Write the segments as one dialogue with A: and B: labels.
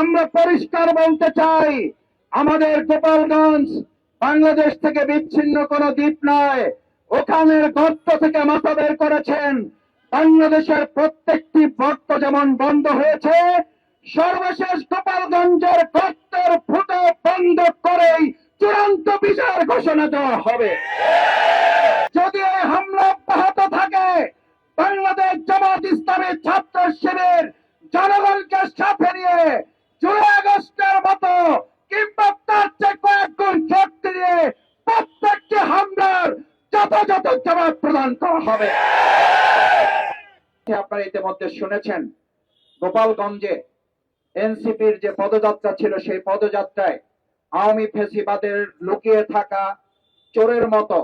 A: আমরা পরিষ্কার বলতে চাই, আমাদের গোপালগঞ্জ বাংলাদেশ থেকে বিচ্ছিন্ন কোনো দ্বীপ নয়। ওখানের গর্ত থেকে মাথা বের করেছেন। বাংলাদেশের প্রত্যেকটি গর্ত যেমন বন্ধ হয়েছে, সর্বশেষ গোপালগঞ্জের গর্তের ফুটো বন্ধ করেই চূড়ান্ত বিচার ঘোষণা দেওয়া হবে। যদি এই হামলা অব্যাহত থাকে, বাংলাদেশ জামাত ইসলামী ছাত্র শিবির জনগণকে সাথে নিয়ে জুলাই আগস্টের মতো কিংবা তার চেয়ে শক্তি দিয়ে প্রত্যেকটি হামলার যথাযথ জবাব প্রদান করা হবে। আপনারা ইতিমধ্যে শুনেছেন, গোপালগঞ্জে এনসিপির যে পদযাত্রা ছিল, সেই পদযাত্রায় আওয়ামী ফেসিবাদের লুকিয়ে থাকা চোরের মতো,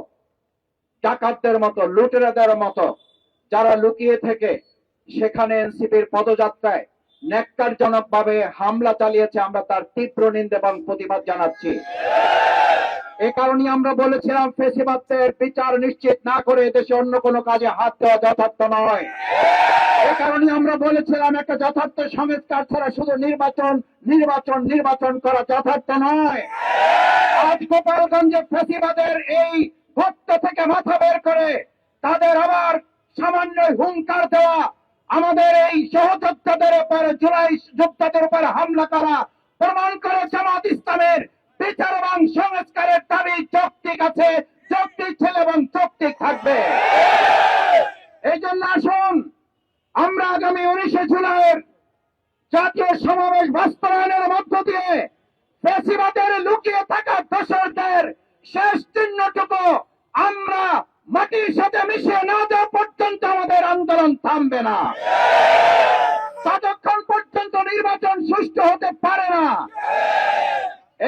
A: ডাকাতদের মতো, লুটেরাদের মতো, যারা লুকিয়ে থেকে সেখানে এনসিপির পদযাত্রায় ন্যাক্কারজনক ভাবে হামলা চালিয়েছে আমরা তার তীব্র নিন্দা এবং প্রতিবাদ জানাচ্ছি। এ কারণে আমরা বলেছিলাম ফেসিবাদের বিচার নিশ্চিত না করে দেশে অন্য কোনো কাজে হাত দেওয়া যথার্থ নয়। এ কারণে আমরা বলেছিলাম, একটা যথার্থ সংস্কার ছাড়া শুধু নির্বাচন নির্বাচন নির্বাচন করা যথার্থ নয়। আজ গোপালগঞ্জে ফেসিবাদের এই ভক্ত থেকে মাথা বের করে তাদের আবার সামান্য হুঙ্কার দেওয়া আমাদের এই সহযোদ্ধাদের উপরে, জুলাই যোদ্ধাদের উপরে হামলা করা, প্রমাণ করে জামাত ইসলামের বিচার এবং সংস্কারের দাবি যৌক্তিক আছে, যৌক্তিক ছিল এবং যৌক্তিক থাকবে। এই জন্য আসুন, আমরা আগামী উনিশে জুলাইয়ের জাতীয় সমাবেশ বাস্তবায়নের মধ্য দিয়ে ফেসিবাদের লুকিয়ে থাকা দোষরদের শেষ চিহ্নটুকু আমরা মাটির সাথে মিশিয়ে থামবে না। ততক্ষণ পর্যন্ত নির্বাচন সুষ্ঠু হতে পারে না,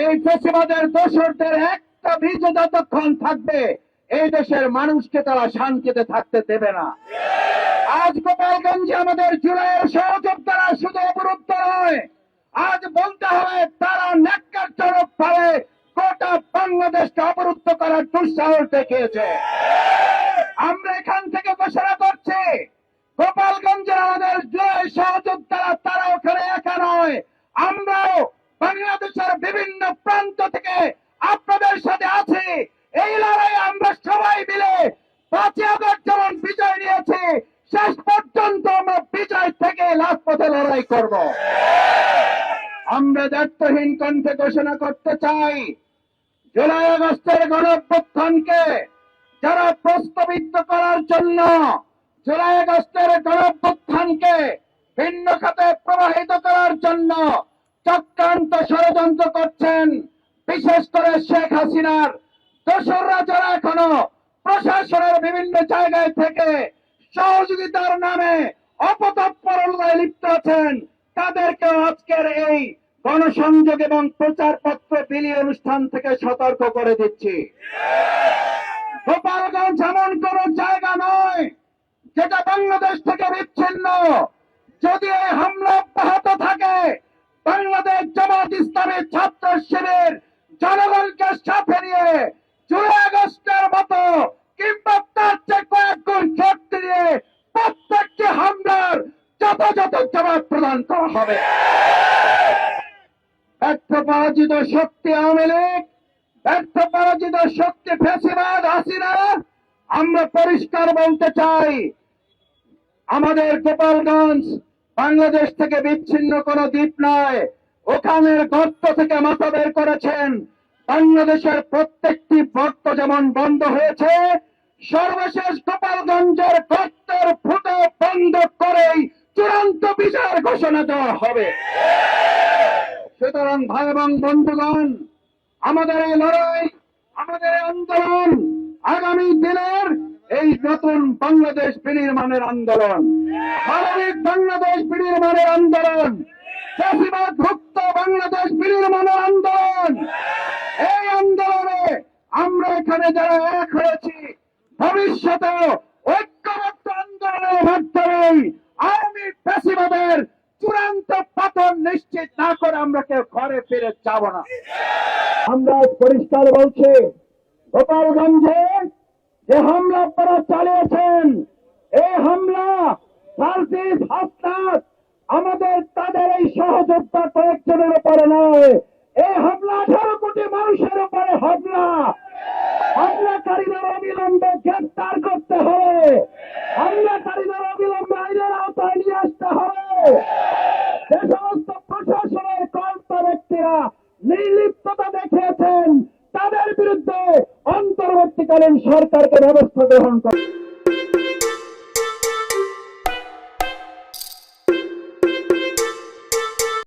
A: এই ফেসিবাদের দোষরদের একটা বীজ যতক্ষণ থাকবে, এই দেশের মানুষকে তারা শান্তিতে থাকতে দেবে না। আজ গোপালগঞ্জে আমাদের জুলাইয়ের সহযোদ্ধারা শুধু অবরুদ্ধ নয়, আজ বলতে হবে তারা ন্যাক্কারজনক ভাবে গোটা বাংলাদেশকে অবরুদ্ধ করার দুঃসাহস দেখিয়েছে। এই লড়াই আমরা সবাই মিলে পাঁচই আগস্ট যেমন বিজয় নিয়েছি, শেষ পর্যন্ত আমরা বিজয় থেকে পথে লড়াই করব। আমরা দায়িত্বহীন কণ্ঠে ঘোষণা করতে চাই, জুলাই আগস্টের গণঅভ্যুত্থানকে যারা প্রস্তাবিত করার জন্য জুলাই আগস্টের গণঅভ্যুত্থানকে ভিন্ন খাতে প্রবাহিত করার জন্য চক্রান্ত ষড়যন্ত্র করছেন, বিশেষ করে শেখ হাসিনার দোসররা যারা এখনও প্রশাসনের বিভিন্ন জায়গায় থেকে সহযোগিতার নামে অপতৎপরতায় লিপ্ত আছেন তাদেরকে আজকের এই গণসংযোগ এবং প্রচার পত্র বিলি অনুষ্ঠান থেকে সতর্ক করে দিচ্ছি। গোপালগঞ্জ এমন কোন জায়গা নয় যেটা বাংলাদেশ থেকে বিচ্ছিন্ন। যদি এই হামলা অব্যাহত থাকে, বাংলাদেশ জামাত ইসলামী ছাত্র শিবির জনগণকে সাথে নিয়ে জুলাই আগস্টের মতো কিংবা তার চেয়ে কয়েক শক্তি দিয়ে প্রত্যেকটি হামলার যথাযথ জবাব প্রদান করা হবে। ব্যর্থ পরাজিত শক্তি আওয়ামী লীগ ব্যর্থ পরাজিত শক্তি ফেসিবাদ হাসিনা। আমরা পরিষ্কার বলতে চাই, আমাদের গোপালগঞ্জ বাংলাদেশ থেকে বিচ্ছিন্ন কোনো দ্বীপ নয়। ওখানের গর্ত থেকে মাথা বের করেছেন বাংলাদেশের প্রত্যেকটি গর্ত যেমন বন্ধ হয়েছে, সর্বশেষ গোপালগঞ্জের গর্তের ফুটো বন্ধ করেই চূড়ান্ত বিচার ঘোষণা দেওয়া হবে। সুতরাং ভাই এবং বন্ধুগণ, আমাদের এই লড়াই, আমাদের এই আন্দোলন আগামী দিনের এই নতুন বাংলাদেশ বিনির্মাণের আন্দোলন। মানবিক বাংলাদেশ বিনির্মাণের আন্দোলন চাষিবাদ ভুক্ত বাংলাদেশ বিনির্মাণের আন্দোলন। এই আন্দোলনে আমরা এখানে যারা এক হয়েছি ভবিষ্যতে ঐক্যবদ্ধ আন্দোলনের মাধ্যমেই আওয়ামী ফ্যাসিবাদের চূড়ান্ত পতন নিশ্চিত না করে আমরা কেউ ঘরে ফিরে যাব না। আমরা পরিষ্কার বলছি, গোপালগঞ্জে যে হামলা আপনারা চালিয়েছেন, এই হামলা ফার্সিস হাসনাত
B: আমাদের, তাদের এই সহযোদ্ধা কয়েকজনের উপরে নয়। এই হামলা আঠারো কোটি মানুষের উপরে হামলা। হামলাকারীদের অবিলম্বে গ্রেপ্তার করতে হবে। হামলাকারীদের অবিলম্বে আইনের আওতায় নিয়ে আসতে হবে। যে সমস্ত প্রশাসনের কল্প ব্যক্তিরা নির্লিপ্ততা দেখিয়েছেন, তাদের বিরুদ্ধে অন্তর্বর্তীকালীন সরকারকে ব্যবস্থা গ্রহণ করে